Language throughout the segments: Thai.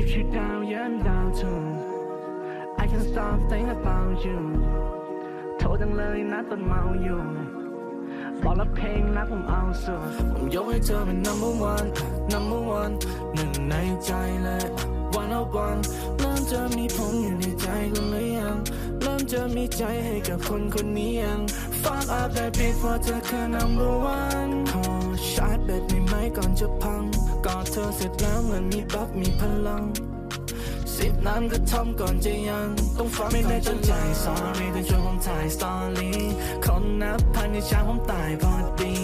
If you down, yeah, I'm down too. I can't stop thinking about you โทษจังเลยนะตอนเมาอยู่บอกแล้วเพลงรักผมเอาสุดผมยกให้เธอเป็น number one number one หนึ่งในใจเลย one of one เริ่มจะมีผมอยู่ในใจคุณหรือยัง เริ่มจะมีใจให้กับคนคนนี้ยัง fuck up that beat เพราะเธอคือ number one ขอชาร์จแบตในไม้ก่อนจะพังก อดเธอเสร็จแล้วเหมือนมีบัฟมีพลังสิบน้ำก็ทำก่อนจะยัง ต้องฟังไม่ได้ตั้งใจ sorry แต่ช่วยผมถ่ายสตอรี่คนนับพันในเช้าผมตายพอดี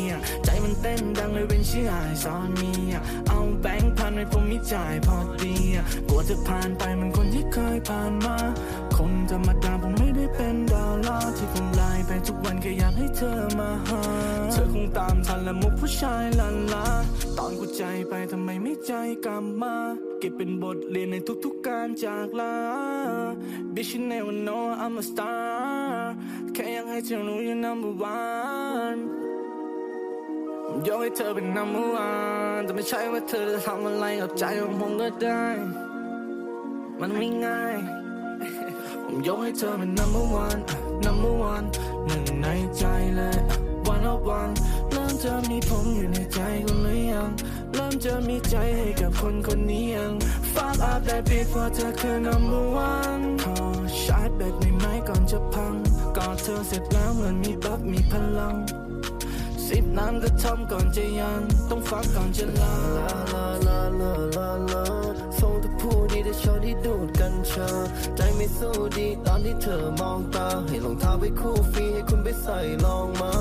ใจมันเต้นดังเลยเป็นชื่อไอซอนมีอะเอาแบงค์พันให้ผมมีจ่ายพอดีกลัวจะผ่านไปเหมันคนที่เคยผ่านมา คนธรรมดา และมุกผู้ชายลันลา ตอนกูใจไปทำไมไม่ใจกลับมา เก็บเป็นบทเรียนในทุกๆการจากลา Bitch you never know I'm a star แค่อยากให้เธอรู้ you're number one ผมยกให้เธอเป็น number one แต่ไม่ใช่ว่าเธอจะทำอะไรกับใจของผมก็ได้ มันไม่ง่าย ผมยกให้เธอเป็น number one มีผมอยู่ในใจคุณหรือยัง เริ่มจะมีใจให้กับคนคนนี้ยัง fuck up that beat เพราะเธอคือ number one ขอชาร์จแบตในไม้ก่อนจะพังกอดเธอเสร็จแล้วเหมือนมีบัฟมีพลังสิบน้ำก็ทำก่อนจะยัง ต้องฟังก่อนจะลาลาลาลาลาลาส่งแต่พูดดีแต่ชอบที่ดูดกัญชาใจไม่สู้ดีตอนที่เธอมองตา ให้รองเท้าไปคู่ฟรีให้คุณไปใส่ลองมา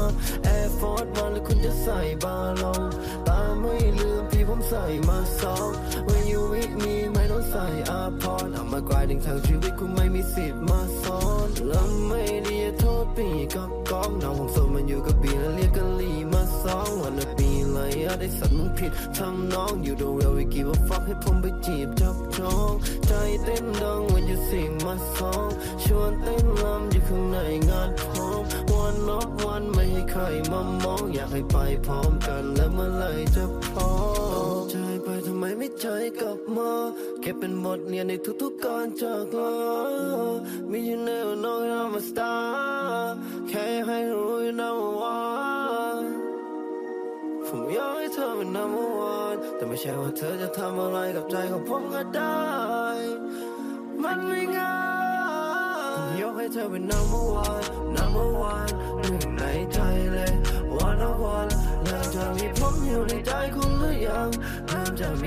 Air Force วันแล้วคุณจะใส่บาลองตาไม่ลืมที่ผมใส่มาสอง When you with me ไม่ต้องใส่อาพรเอามากลายถึงทางชีวิตคุณไม่มีสิทธิ์มาซ้อนแล้วไม่ดีโทษปีกับกองน้องผมโสดมันอยู่กับบีแล้วเรียกกะลีมาสองวันละปีเลยอะได้สัตว์มึงผิดทำน้องอยู่ดูเวลวิกิว่าฟักให้ผมไปจีบจับจองใจเต้นดังวันอยู่สิ่งมาสองชวนเต้นลำอยู่ข้างในงานพอ ให้ใครมามองอยากให้ไปพร้อมกันแล้วเมื่อไรจะพอใจไปทำไมไม่ใจกลับมาเก็บเป็นบทเรียนในทุกๆการจากลา มีอยู่ในวน้องเรามาสตาร์แค่ให้รู้อยู่นะว่าผมอยากให้เธอเป็น number one แต่ไม่ใช่ว่าเธอจะทำอะไรกับใจของผมก็ได้ มันไม่ง่ายผมยกให้เธอเป็น number one number one หนึ่งในใจ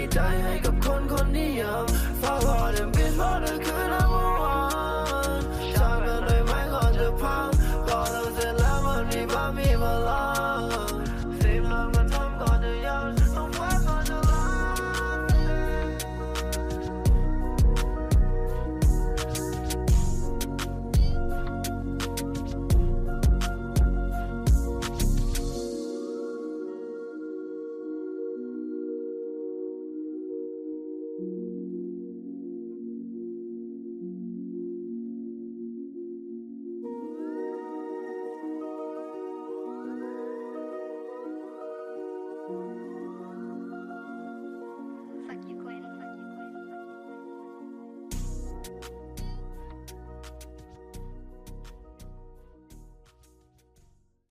ีใจให้กับคนคนนี้ยางฝากขอเดินบินร้อนคืน้ะเมื่อวานชาเป็นหน่อยไหมก่อนจะพังก่อนเราเสร็จแล้วมันมีมามีมาลา